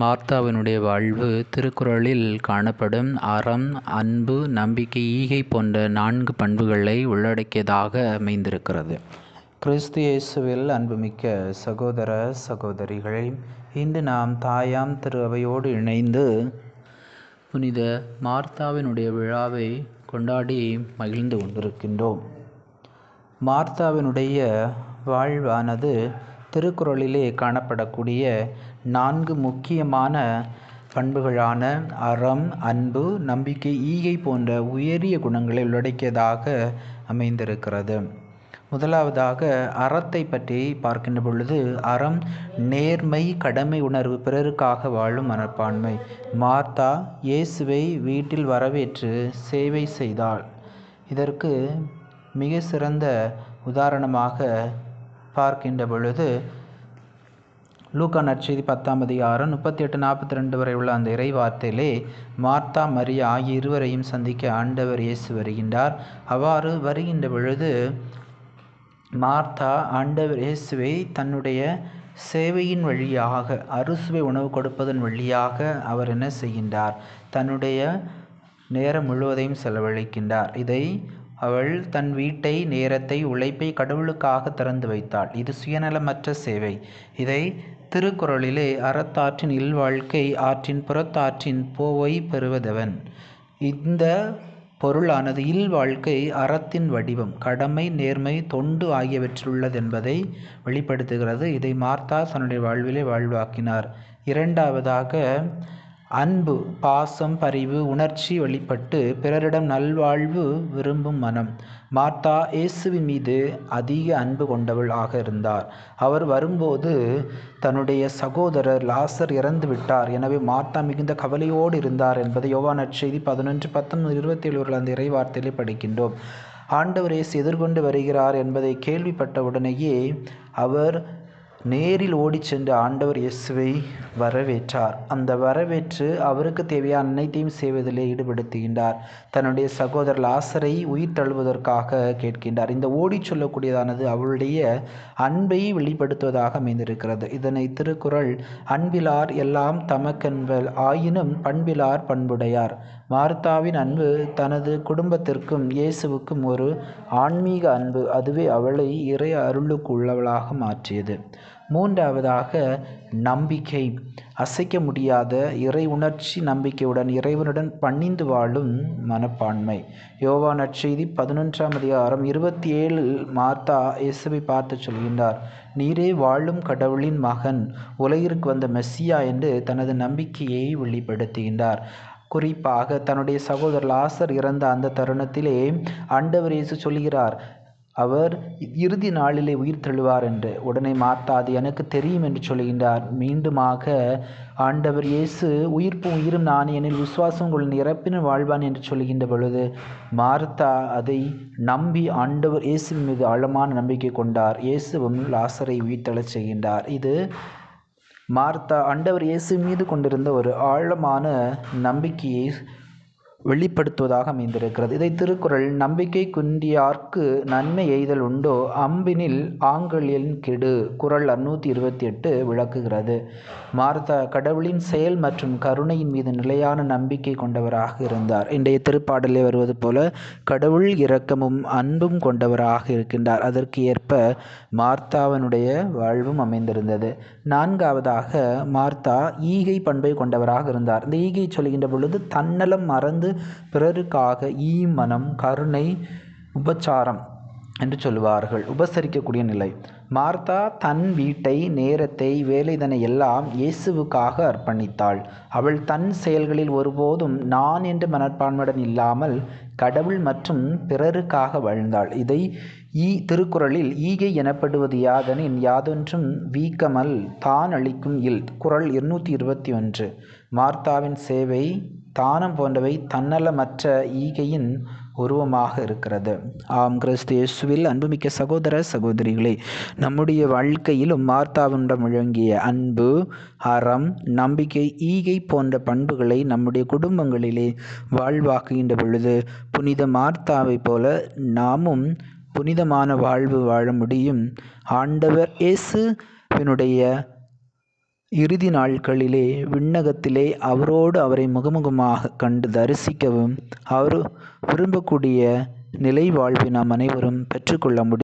மார்த்தாவினுடைய வாழ்வு திருக்குறளில் காணப்படும் அறம் அன்பு நம்பிக்கை ஈகை போன்ற நான்கு பண்புகளை உள்ளடக்கியதாக அமைந்திருக்கிறது. கிறிஸ்து இயேசுவில் அன்புமிக்க சகோதர சகோதரிகளை இன்று நாம் தாயாம் திரு அவையோடு இணைந்து புனித மார்த்தாவினுடைய விழாவை கொண்டாடி மகிழ்ந்து கொண்டிருக்கின்றோம். மார்த்தாவினுடைய வாழ்வானது திருக்குறளிலே காணப்படக்கூடிய நான்கு முக்கியமான பண்புகளான அறம் அன்பு நம்பிக்கை ஈகை போன்ற உயரிய குணங்களை உள்ளடக்கியதாக அமைந்திருக்கிறது. முதலாவதாக அறத்தை பற்றி பார்க்கின்ற பொழுது அறம் நேர்மை கடமை உணர்வு பிறருக்காக வாழும் மனப்பான்மை. மார்த்தா இயேசுவை வீட்டில் வரவேற்று சேவை செய்தாள். இதற்கு மிக சிறந்த உதாரணமாக பார்க்கின்ற பொழுது லூக்கா நற்செய்தி பத்தாம் அதிகாரம் முப்பத்தி எட்டு நாற்பத்தி ரெண்டு வரை உள்ள அந்த இறை வார்த்தையிலே மார்த்தா மரியா ஆகிய இருவரையும் சந்திக்க ஆண்டவர் இயேசு வருகின்றார். அவ்வாறு வருகின்ற பொழுது மார்த்தா ஆண்டவர் இயேசுவை தன்னுடைய சேவையின் வழியாக அறுசுவை உணவு கொடுப்பதன் வழியாக அவர் என்ன செய்கின்றார்? தன்னுடைய நேரம் முழுவதையும் செலவழிக்கின்றார். இதை அவள் தன் வீட்டை நேரத்தை உழைப்பை கடவுளுக்காக திறந்து வைத்தாள். இது சுயநலமற்ற சேவை. இதை திருக்குறளிலே அறத்தாற்றின் இல்வாழ்க்கை ஆற்றின் புறத்தாற்றின் போவை பெறுவதவன். இந்த பொருளானது இல்வாழ்க்கை அறத்தின் வடிவம் கடமை நேர்மை தொண்டு ஆகியவற்றுள்ளதென்பதை வெளிப்படுத்துகிறது. இதை மார்த்தா தன்னுடைய வாழ்விலே வாழ்வாக்கினார். இரண்டாவதாக அன்பு பாசம் பரிவு உணர்ச்சி வெளிப்பட்டு பிறரிடம் நல்வாழ்வு விரும்பும் மனம். மார்த்தா இயேசுவின் மீது அதிக அன்பு கொண்டவள் ஆக இருந்தார். அவர் வரும்போது தன்னுடைய சகோதரர் லாசர் இறந்து விட்டார். எனவே மார்த்தா மிகுந்த கவலையோடு இருந்தார் என்பதை யோவான் நற்செய்தி பதினொன்று பத்தொன்பது இருபத்தி ஏழு அந்த இறைவார்த்தையில் படிக்கின்றோம். ஆண்டவர் இயேசு எதிர்கொண்டு வருகிறார் என்பதை கேள்விப்பட்டவுடனேயே அவர் நேரில் ஓடிச் சென்று ஆண்டவர் இயேசுவை வரவேற்றார். அந்த வரவேற்று அவருக்கு தேவையான அனைத்தையும் செய்வதிலே ஈடுபடுத்துகின்றார். தன்னுடைய சகோதரர் லாசரை உயிர் தழுவதற்காக கேட்கின்றார். இந்த ஓடிச் சொல்லக்கூடியதானது அவளுடைய அன்பை வெளிப்படுத்துவதாக அமைந்திருக்கிறது. இதனை திருக்குறள் அன்பிலார் எல்லாம் தமக்கென்பல் ஆயினும் பண்பிலார் பண்புடையார். மார்த்தாவின் அன்பு தனது குடும்பத்திற்கும் இயேசுவுக்கும் ஒரு ஆன்மீக அன்பு அதுவே அவளை இறை அருளுக்கு உள்ளவளாக மாற்றியது. மூன்றாவதாக நம்பிக்கை. அசைக்க முடியாத இறை உணர்ச்சி நம்பிக்கையுடன் இறைவனுடன் பணிந்து வாழும் மனப்பான்மை. யோவா நற்செய்தி பதினொன்றாம் அதிகாரம் இருபத்தி ஏழு மார்த்தா இயேசுவை பார்த்து சொல்கின்றார் நீரே வாழும் கடவுளின் மகன் உலகிற்கு வந்த மெஸ்ஸியா என்று தனது நம்பிக்கையை வெளிப்படுத்துகின்றார். குறிப்பாக தன்னுடைய சகோதரர் லாசர் இறந்த அந்த தருணத்திலே ஆண்டவர் இயேசு சொல்கிறார் அவர் இறுதி நாளிலே உயிர் தழுவார் என்று. உடனே மார்த்தா அது எனக்கு தெரியும் என்று சொல்கின்றார் மீண்டுமாக ஆண்டவர் இயேசு உயிர்ப்பும் உயிரும் நான். எனில் விசுவாசம் கொள்ள நிரப்பினும் வாழ்வான் என்று சொல்கின்ற பொழுது மார்த்தா அதை நம்பி ஆண்டவர் இயேசுவின் மீது ஆழமான நம்பிக்கை கொண்டார். இயேசுவும் லாசரை உயிர்த்தெழச் செய்கின்றார். இது மார்த்தா ஆண்டவர் இயேசு மீது கொண்டிருந்த ஒரு ஆழமான நம்பிக்கையை வெளிப்படுத்துவதாக அமைந்திருக்கிறது. இதை திருக்குறள் நம்பிக்கை குன்றியார்க்கு நன்மை எய்தல் உண்டோ? அம்பினில் ஆங்கலின் கெடு குரல் அறுநூற்றி இருபத்தி எட்டு விளக்குகிறது. மார்த்தா கடவுளின் செயல் மற்றும் கருணையின் மீது நிலையான நம்பிக்கை கொண்டவராக இருந்தார். இன்றைய திருப்பாடலே வருவது போல கடவுள் இரக்கமும் அன்பும் கொண்டவராக இருக்கின்றார். அதற்கு ஏற்ப மார்த்தாவனுடைய வாழ்வும் அமைந்திருந்தது. நான்காவதாக மார்த்தா ஈகை பண்பை கொண்டவராக இருந்தார். இந்த ஈகை சொல்கின்ற பொழுது தன்னலம் மறந்து பிறருக்காக ஈ மனம் கருணை உபச்சாரம் என்று சொல்லுவார்கள். உபசரிக்கக்கூடிய நிலை. மார்த்தா தன் வீட்டை நேரத்தை வேலைதனை எல்லாம் இயேசுவுக்காக அர்ப்பணித்தாள். அவள் தன் செயல்களில் ஒருபோதும் நான் என்ற மனப்பான்மையுடன் இல்லாமல் கடவுள் மற்றும் பிறருக்காக வாழ்ந்தாள். இதை ஈ திருக்குறளில் ஈகை எனப்படுவது யாதெனின் யாதொன்றும் வீக்கமல் தான் அளிக்கும் இல். குரல் இருநூற்றி இருபத்தி ஒன்று. மார்த்தாவின் சேவை தானம் போன்றவை தன்னலமற்ற ஈகையின் உருவமாக இருக்கிறது. ஆம் கிறிஸ்து இயேசுவில் அன்புமிக்க சகோதர சகோதரிகளே நம்முடைய வாழ்க்கையிலும் மார்த்தாவிடம் விளங்கிய அன்பு அறம் நம்பிக்கை ஈகை போன்ற பண்புகளை நம்முடைய குடும்பங்களிலே வாழ்வாக்குகின்ற பொழுது புனித மார்த்தாவைப் போல நாமும் புனிதமான வாழ்வு வாழ முடியும். ஆண்டவர் இயேசுவினுடைய இறுதி நாட்களிலே விண்ணகத்திலே அவரோடு அவரை முகமுகமாக கண்டு தரிசிக்கவும் அவர் விரும்பக்கூடிய நிலை வாழ்வை நாம் அனைவரும் பெற்றுக்கொள்ள முடியும்.